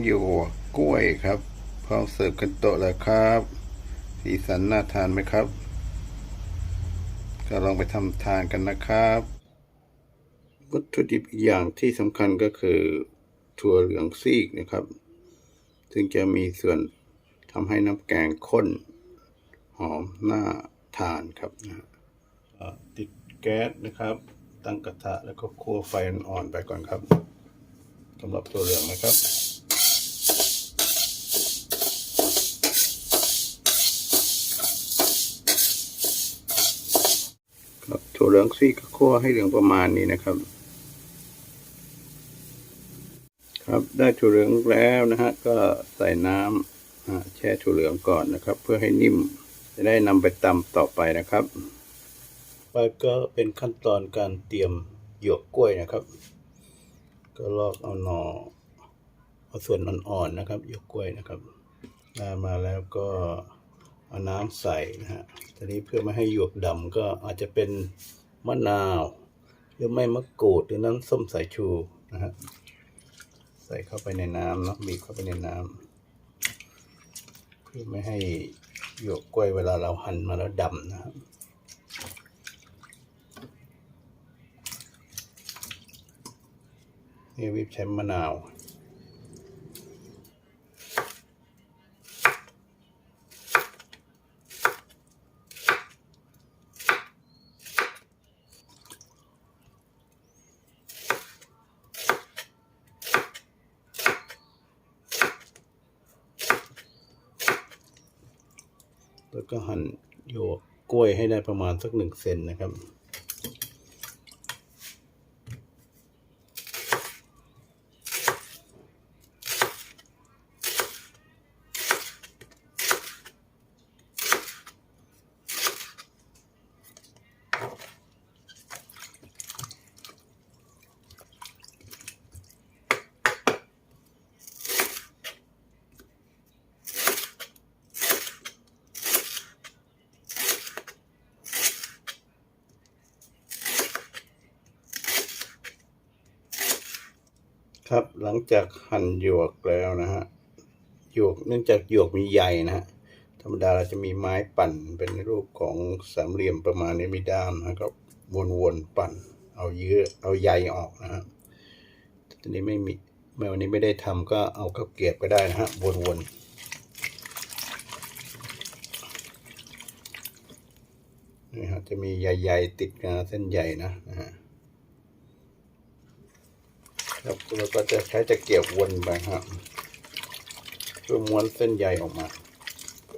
อยู่กล้วยครับ พร้อมเสิร์ฟกันโต๊ะแล้วครับ สีสันน่าทานไหมครับ ก็ลองไปทำทานกันนะครับ วัตถุดิบอีกอย่างที่สำคัญก็คือถั่วเหลืองซีกนะครับ ซึ่งจะมีส่วนทำให้น้ำแกงข้น หอมน่าทานครับนะติดแก๊สนะครับ ตั้งกระทะแล้วก็คั่วไฟอ่อนไปก่อนครับสำหรับตัวเหลืองนะครับ ถั่วเหลืองซีกก็คั่วให้เหลืองประมาณนี้นะครับ ครับได้ถั่วเหลืองแล้วนะฮะก็ใส่น้ำแช่ถั่วเหลืองก่อนนะครับ เพื่อให้นิ่มจะได้นำไปตำต่อไปนะครับไปก็เป็นขั้นตอนการเตรียมหยวกกล้วยนะครับ ก็ลอกเอาหนอเอาส่วนอ่อนๆนะครับหยวกกล้วยนะครับได้มาแล้วก็ เอาน้ำใส่นะฮะทีนี้เพื่อไม่ให้หยวกดำก็อาจจะเป็นมะนาวหรือไม่มะกรูดหรือน้ำส้มสายชูนะฮะใส่เข้าไปในน้ำเนาะบีบเข้าไปในน้ำเพื่อไม่ให้หยวกกล้วยเวลาเราหั่นมาแล้วดำนะครับนี่วิปใช้มะนาว แล้วก็หั่นโยกกล้วยให้ได้ประมาณสักหนึ่งเซนนะครับ ครับหลังจากหั่นหยวกแล้วนะฮะหยวกเนื่องจากหยวกมีใยนะฮะธรรมดาเราจะมีไม้ปั่นเป็นรูปของสามเหลี่ยมประมาณนี้มีด้ามนะก็วนๆปั่น เอาเยื่อเอาใยออกนะฮะทีนี้ไม่มีเมื่อวันนี้ไม่ได้ทำก็เอาข้าวเกรียบก็ได้นะฮะวนๆนี่ฮะจะมีใยๆติดกันเส้นใยนะนะฮะ ครับเราก็จะใช้ตะเกียบวนไปครับเพื่อม้วนเส้นใยออกมา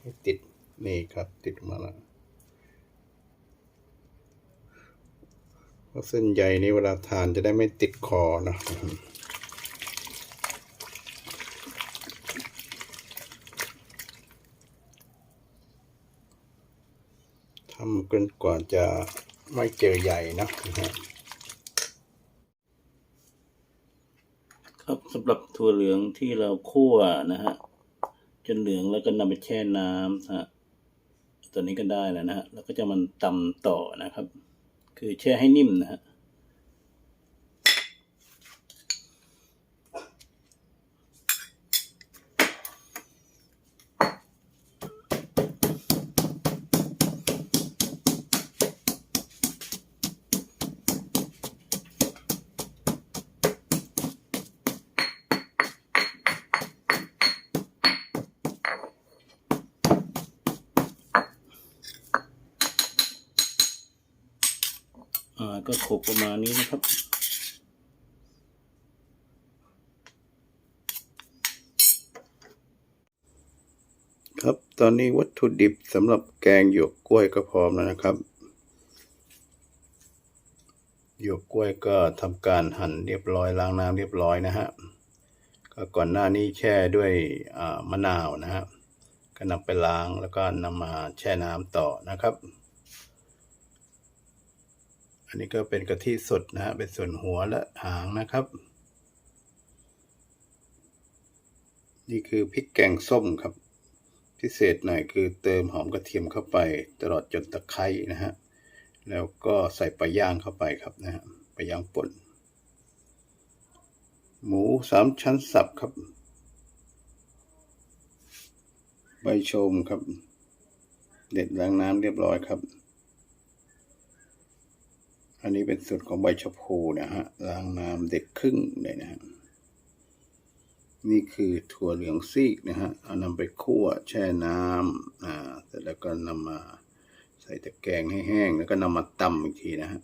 ให้ติดนี่ครับ ติดมาแล้วเพราะเส้นใยนี้เวลาทานจะได้ไม่ติดคอนะทำกันก่อนจะไม่เจอใยนะนะฮะ ครับสำหรับถั่วเหลืองที่เราคั่วนะฮะจนเหลืองแล้วก็นำไปแช่น้ำฮะตัวนี้ก็ได้แล้วนะฮะแล้วก็จะมันตำต่อนะครับ คือแช่ให้นิ่มนะฮะ ก็โขลกประมาณนี้นะครับ ครับตอนนี้วัตถุดิบสำหรับแกงหยวกกล้วยก็พร้อมแล้วนะครับ หยวกกล้วยก็ทำการหั่นเรียบร้อยล้างน้ำเรียบร้อยนะฮะก็ก่อนหน้านี้แช่ด้วยมะนาวนะฮะก็นำไปล้างแล้วก็นำมาแช่น้ำต่อนะครับ อันนี้ก็เป็นกะทิสดนะฮะเป็นส่วนหัวและหางนะครับ นี่คือพริกแกงส้มครับ พิเศษหน่อยคือเติมหอมกระเทียมเข้าไป ตลอดจนตะไคร้นะฮะแล้วก็ใส่ปลาย่างเข้าไปครับนะฮะปลาย่างป่นหมูสามชั้นสับครับใบชมครับ เด็ดล้างน้ำเรียบร้อยครับ อันนี้เป็นส่วนของใบชะพูนะฮะล้างน้ำเด็ดครึ่งเลยนะฮะนี่คือถั่วเหลืองซีกนะฮะเอานำไปคั่วแช่น้ำอ่าเสร็จแล้วก็นำมาใส่ตะแกรงให้แห้ง แล้วก็นำมาตำอีกทีนะฮะ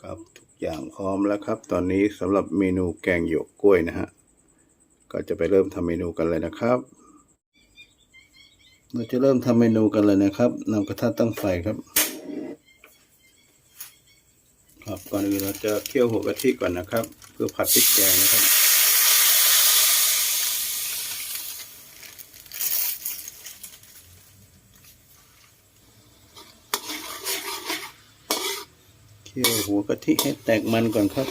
ครับทุกอย่างพร้อมแล้วครับ ตอนนี้สำหรับเมนูแกงหยวกกล้วยนะฮะก็จะไปเริ่มทำเมนูกันเลยนะครับ เราจะเริ่มทำเมนูกันเลยนะครับนำกระทะตั้งไฟครับ ครับก่อนอื่นเราจะเคี่ยวหัวกะทิก่อนนะครับ เพื่อผัดพริกแกงนะครับเคี่ยวหัวกะทิให้แตกมันก่อนครับ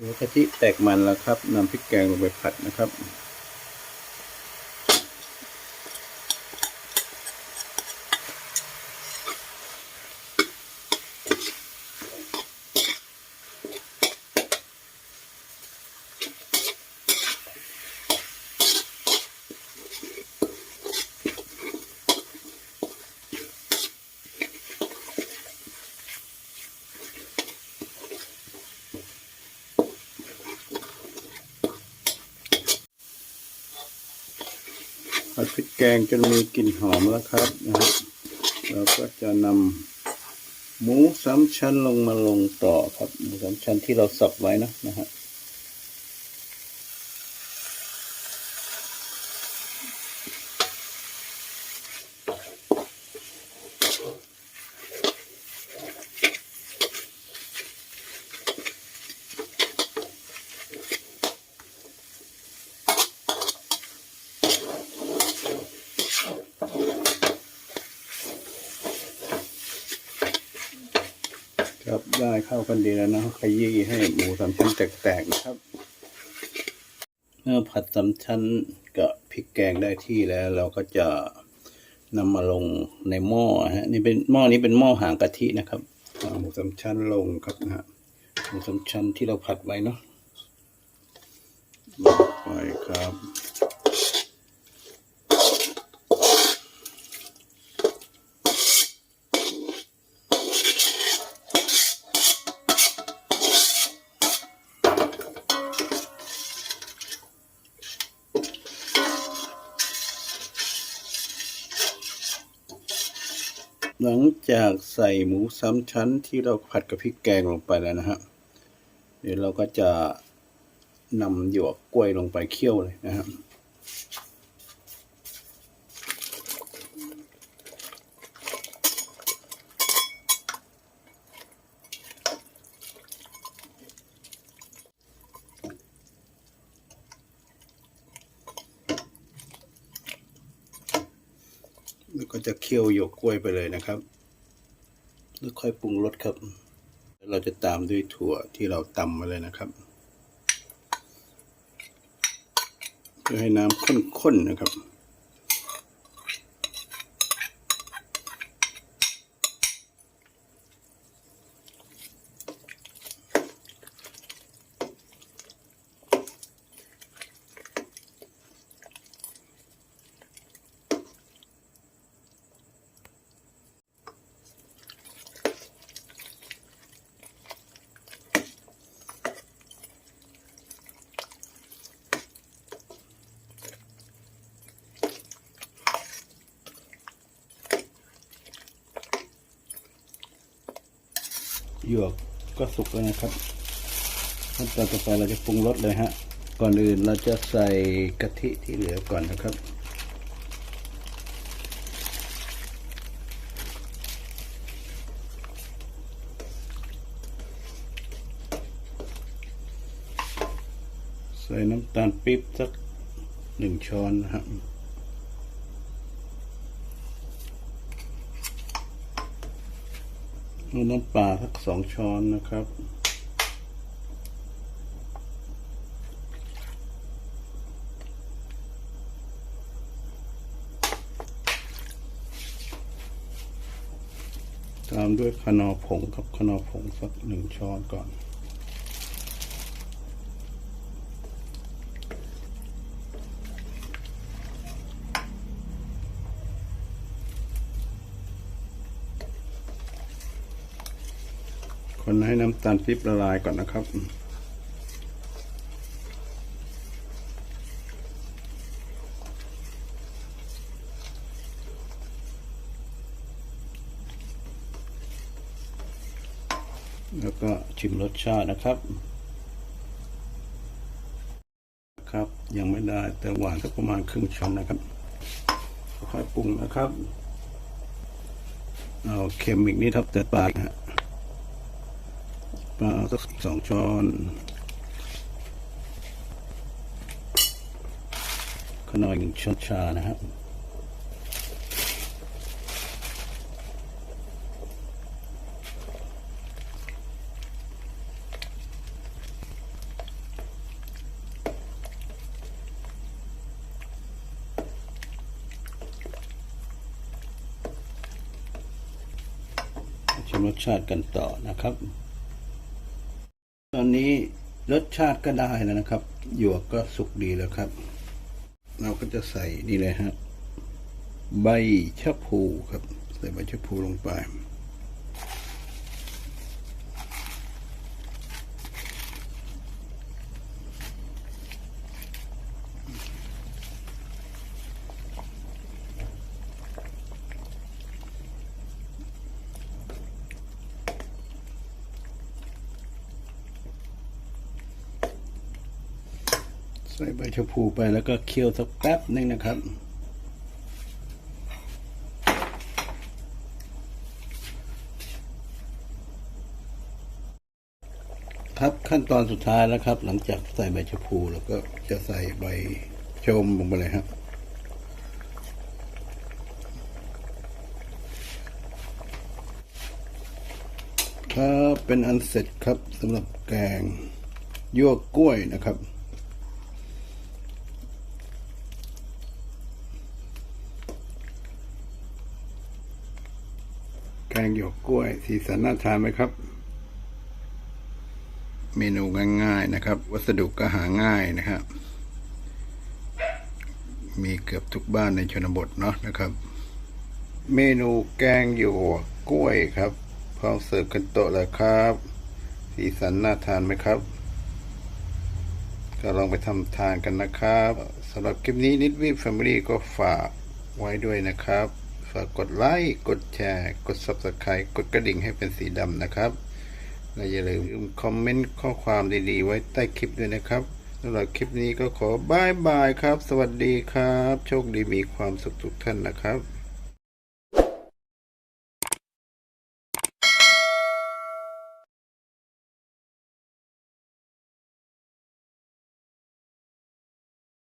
หัวกะทิแตกมันแล้วครับนำพริกแกงลงไปผัดนะครับ พริกแกงจนมีกลิ่นหอมแล้วครับนะครับเราก็จะนำหมูสามชั้นลงมาลงต่อครับหมูสามชั้นที่เราสับไว้นะนะฮะ ได้เข้ากันดีแล้วนะขยี้ให้หมูสามชั้นแตกๆนะครับเมื่อผัดสามชั้นกับพริกแกงได้ที่แล้ว เราก็จะนำมาลงในหม้อฮะนี่เป็นหม้อนี้เป็นหม้อหางกะทินะครับหมูสามชั้นลงครับนะฮะหมูสามชั้นที่เราผัดไว้เนาะลงไปครับ หลังจากใส่หมูสามชั้นที่เราผัดกับพริกแกงลงไปแล้วนะฮะ เดี๋ยวเราก็จะนำหยวกกล้วยลงไปเคี่ยวเลยนะครับ จะเคี่ยวหยวกกล้วยไปเลยนะครับแล้วค่อยปรุงรสครับเราจะตามด้วยถั่วที่เราตำมาเลยนะครับ เพื่อให้น้ำข้นๆนะครับ หยวกก็สุกแล้วนะครับขั้นตอนต่อไปเราจะปรุงรสเลยฮะ ก่อนอื่นเราจะใส่กะทิที่เหลือก่อนนะครับ ใส่น้ำตาลปี๊บสักหนึ่งช้อนนะครับ น้ำปลาสักสองช้อนนะครับ ตามด้วยขนอผงครับขนอผงสักหนึ่งช้อนก่อน คนให้น้ำตาลปี๊บละลายก่อนนะครับแล้วก็ชิมรสชาตินะครับ ครับยังไม่ได้แต่หวานสักประมาณครึ่งช้อนนะครับ ค่อยปรุงนะครับ เอาเค็มอีกนิดครับแต่ปากนะฮะ ปลาสักสองช้อน ขนอยหนึ่งช้อนชานะครับชิมรสชาติกันต่อนะครับ ตอนนี้รสชาติก็ได้แล้วนะครับ หยวกก็สุกดีแล้วครับ เราก็จะใส่นี่เลยฮะใบชะพูครับ ใส่ใบชะพูลงไป ใส่ใบชะพูไปแล้วก็เคี่ยวสักแป๊บนึงนะครับ ครับขั้นตอนสุดท้ายแล้วครับ หลังจากใส่ใบชะพูแล้วก็จะใส่ใบชมลงไปเลยครับครับเป็นอันเสร็จครับสำหรับแกงยั่วกล้วยนะครับ แกงหยวกกล้วยสีสันน่าทานไหมครับ เมนูง่ายๆนะครับ วัสดุก็หาง่ายนะครับ มีเกือบทุกบ้านในชนบทเนาะนะครับ เมนูแกงหยวกกล้วยครับพร้อมเสิร์ฟกันโต๊ะแล้วครับ สีสันน่าทานไหมครับก็ลองไปทำทานกันนะครับสำหรับคลิปนี้นิดวิแฟมิลี่ก็ฝากไว้ด้วยนะครับากกดไลค์ กดแชร์ กด Subscribe กดกระดิ่งให้เป็นสีดำนะครับ และอย่าลืมคอมเมนต์ข้อความดีๆ ไว้ใต้คลิปด้วยนะครับสำหรับคลิปนี้ก็ขอบายบายครับ สวัสดีครับ โชคดีมีความสุขทุกท่านนะครับ